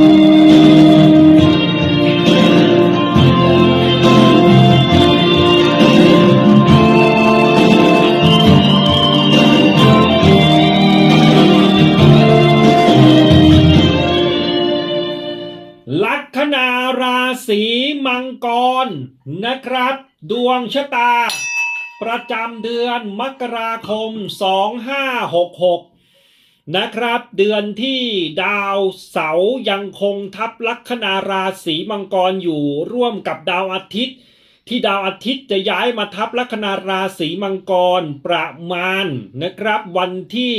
ลัคนาราศีมังกรนะครับ ดวงชะตา ประจำเดือนมกราคม 2566 นะครับ เดือนที่ดาวเสาร์ยังคงทับลัคนาราศีมังกรอยู่ร่วมกับดาวอาทิตย์ ที่ดาวอาทิตย์จะย้ายมาทับลัคนาราศีมังกรประมาณนะครับ วันที่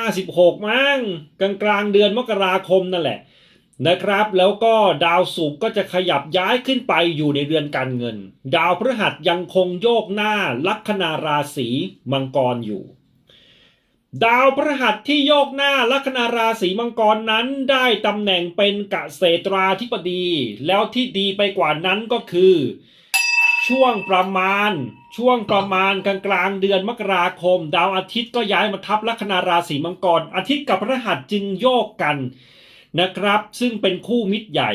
15-16 มั้งกลางกลางเดือนมกราคมนั่นแหละนะครับ แล้วก็ดาวศุกร์ก็จะขยับย้ายขึ้นไปอยู่ในเรือนการเงิน ดาวพฤหัสยังคงโยกหน้าลัคนาราศีมังกรอยู่ ดาวพฤหัสที่โยกหน้าลัคนาราศีมังกรนั้นได้ตำแหน่งเป็นเกษตราธิบดี แล้วที่ดีไปกว่านั้นก็คือ ช่วงประมาณ ช่วงประมาณกลางกลางเดือนมกราคม ดาวอาทิตย์ก็ย้ายมาทับลัคนาราศีมังกร อาทิตย์กับพฤหัสจึงโยกกันนะครับ ซึ่งเป็นคู่มิตรใหญ่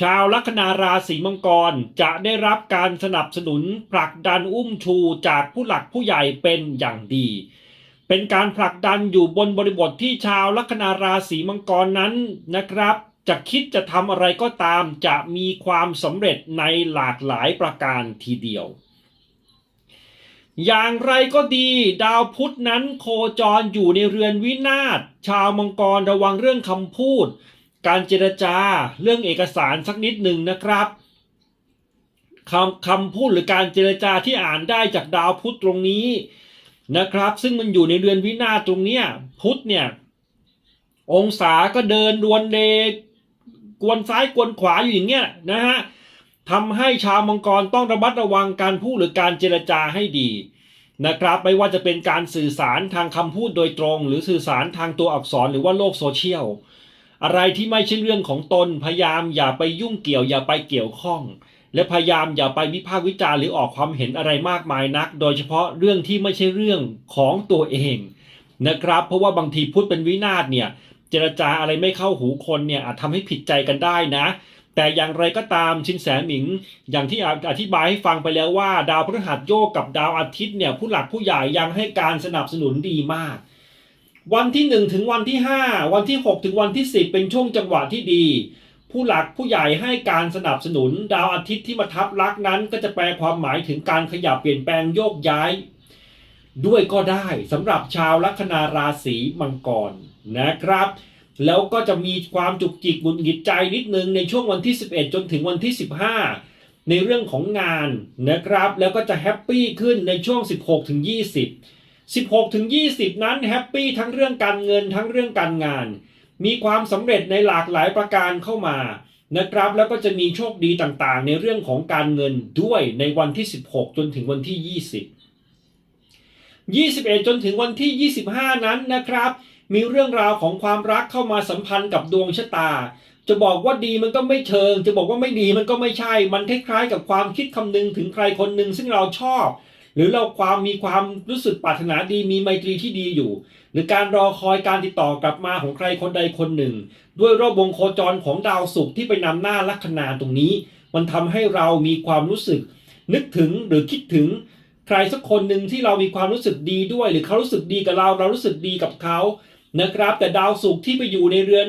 ชาวลัคนาราศีมังกรจะได้รับการสนับสนุนผลักดันอุ้มชูจากผู้หลักผู้ใหญ่เป็นอย่างดี เป็นการผลักดันอยู่บนบริบทที่ชาวลัคนาราศีมังกรนั้นนะครับ จะคิดจะทำอะไรก็ตามจะมีความสำเร็จในหลากหลายประการทีเดียว อย่างไรก็ดีดาวพุธนั้นโคจรอยู่ในเรือนวินาศชาวมังกรระวังเรื่องคำพูด การเจรจาเรื่องเอกสารสักนิดหนึ่งนะครับคำคำพูดหรือการเจรจาที่อ่านได้จากดาวพุธตรงนี้ นะครับ ซึ่งมันอยู่ในเรือนวินาศตรงเนี้ยพุธเนี่ย องศาก็เดินดวนเลกวนซ้ายกวนขวาอยู่อย่างเงี้ยนะฮะทำให้ชาวมังกรต้องระมัดระวังการพูดหรือการเจรจาให้ดีนะครับ ไม่ว่าจะเป็นการสื่อสารทางคำพูดโดยตรง หรือสื่อสารทางตัวอักษรหรือว่าโลกโซเชียลอะไรที่ไม่ใช่เรื่องของตนพยายามอย่าไปยุ่งเกี่ยวอย่าไปเกี่ยวข้อง และพยายามอย่าไปวิพากษ์วิจารณ์หรือออกความเห็นอะไรมากมายนัก โดยเฉพาะเรื่องที่ไม่ใช่เรื่องของตัวเองนะครับ เพราะว่าบางทีพูดเป็นวินาศเนี่ยเจรจาอะไรไม่เข้าหูคนเนี่ยอาจทำให้ผิดใจกันได้นะ แต่อย่างไรก็ตามชินแสหมิง อย่างที่อธิบายให้ฟังไปแล้วว่า ดาวพฤหัสโยกกับดาวอาทิตย์เนี่ยผู้หลักผู้ใหญ่ยังให้การสนับสนุนดีมาก วันที่ 1 ถึงวันที่ 5 วันที่ 6 ถึงวันที่ 10 เป็นช่วงจังหวะที่ดี ผู้หลักผู้ใหญ่ให้การสนับสนุนดาวอาทิตย์ที่มาทับลักนั้น ก็จะแปลความหมายถึงการขยับเปลี่ยนแปลงโยกย้าย ด้วยก็ได้สำหรับชาวลัคนาราศีมังกรนะครับ แล้วก็จะมีความจุกจิกหงุดหงิดใจนิดนึงในช่วงวันที่ 11 จนถึงวันที่ 15 ในเรื่องของงานนะครับ แล้วก็จะแฮปปี้ขึ้นในช่วง 16ถึง20 16ถึง20 นั้นแฮปปี้ทั้งเรื่องการเงินทั้งเรื่องการงาน มีความสำเร็จในหลากหลายประการเข้ามานะครับ แล้วก็จะมีโชคดีต่างๆ ในเรื่องของการเงินด้วยในวันที่ 16 จนถึงวันที่ 20 21 จนถึงวันที่ 25 นั้นนะครับ มีเรื่องราวของความรักเข้ามาสัมพันธ์กับดวงชะตา จะบอกว่าดีมันก็ไม่เชิง จะบอกว่าไม่ดีมันก็ไม่ใช่ มันคล้ายๆกับความคิดคำนึงถึงใครคนหนึ่งซึ่งเราชอบ หรือเราความมีความรู้สึกปรารถนาดีมีไมตรีที่ดีอยู่ หรือการรอคอยการติดต่อกลับมาของใครคนใดคนหนึ่ง ด้วยรอบวงโคจรของดาวศุกร์ที่ไปนำหน้าลัคนาตรงนี้ มันทำให้เรามีความรู้สึก นึกถึงหรือคิดถึงใครสักคนหนึ่งที่เรามีความรู้สึกดีด้วย หรือเขารู้สึกดีกับเราเรารู้สึกดีกับเขานะครับแต่ดาวศุกร์ที่ไปอยู่ในเรือน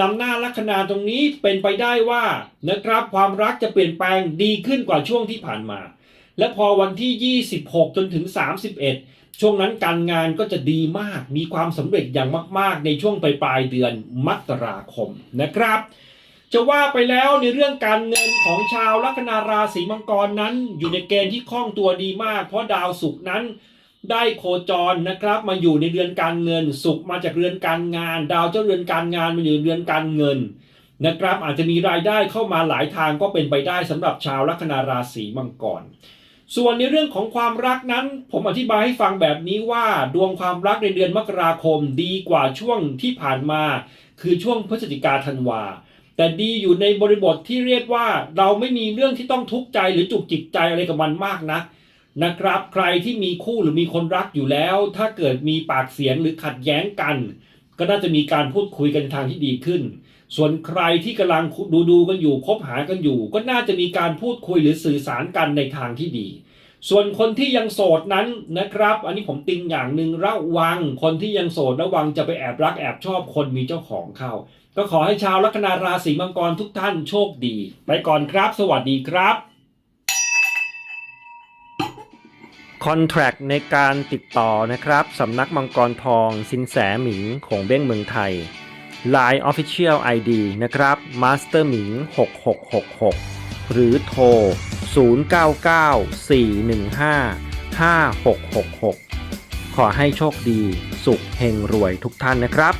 นำหน้าลัคนาตรงนี้เป็นไปได้ว่านะครับความรักจะเปลี่ยนแปลงดีขึ้นกว่าช่วงที่ผ่านมา และพอวันที่ 26 จนถึง 31 ช่วงนั้นการงานก็จะดีมาก มีความสำเร็จอย่างมาก ๆ ในช่วงปลายปลายเดือนมกราคมนะครับ จะว่าไปแล้วในเรื่องการเงินของชาวลัคนาราศีมังกรนั้น อยู่ในเกณฑ์ที่คล่องตัวดีมาก เพราะดาวศุกร์นั้นได้โคจรนะครับ มาอยู่ในเรือนการเงินศุกร์มาจากเรือนการงาน ดาวเจ้าเรือนการงานมาอยู่เรือนการเงินนะครับ อาจจะมีรายได้เข้ามาหลายทางก็เป็นไปได้สำหรับชาวลัคนาราศีมังกร ส่วนในเรื่องของความรักนั้น ผมอธิบายให้ฟังแบบนี้ว่าดวงความรักในเดือนมกราคมดีกว่าช่วงที่ผ่านมา คือช่วงพฤศจิกาธันวา แต่ดีอยู่ในบริบทที่เรียกว่า เราไม่มีเรื่องที่ต้องทุกข์ใจหรือจุกจิกใจอะไรกับมันมากนักนะครับ ใครที่มีคู่หรือมีคนรักอยู่แล้ว ถ้าเกิดมีปากเสียงหรือขัดแย้งกัน ก็น่าจะมีการพูดคุยกันในทางที่ดีขึ้น ส่วนใครที่กำลังดูดูกันอยู่คบหากันอยู่ ก็น่าจะมีการพูดคุยหรือสื่อสารกันในทางที่ดี ส่วนคนที่ยังโสดนั้นนะครับ อันนี้ผมติงอย่างหนึ่งระวัง คนที่ยังโสดระวังจะไปแอบรักแอบชอบคนมีเจ้าของเข้า ก็ขอให้ชาวลัคนาราศีมังกรทุกท่านโชคดี ไปก่อนครับ สวัสดีครับคอนแทรคในการติดต่อนะครับสำนักมังกรทองสินแสหมิงของเบ้งเมืองไทย Line Official ID นะครับ Master หมิง6666 หรือโทร 0994155666 ขอให้โชคดี สุขเฮงรวยทุกท่านนะครับ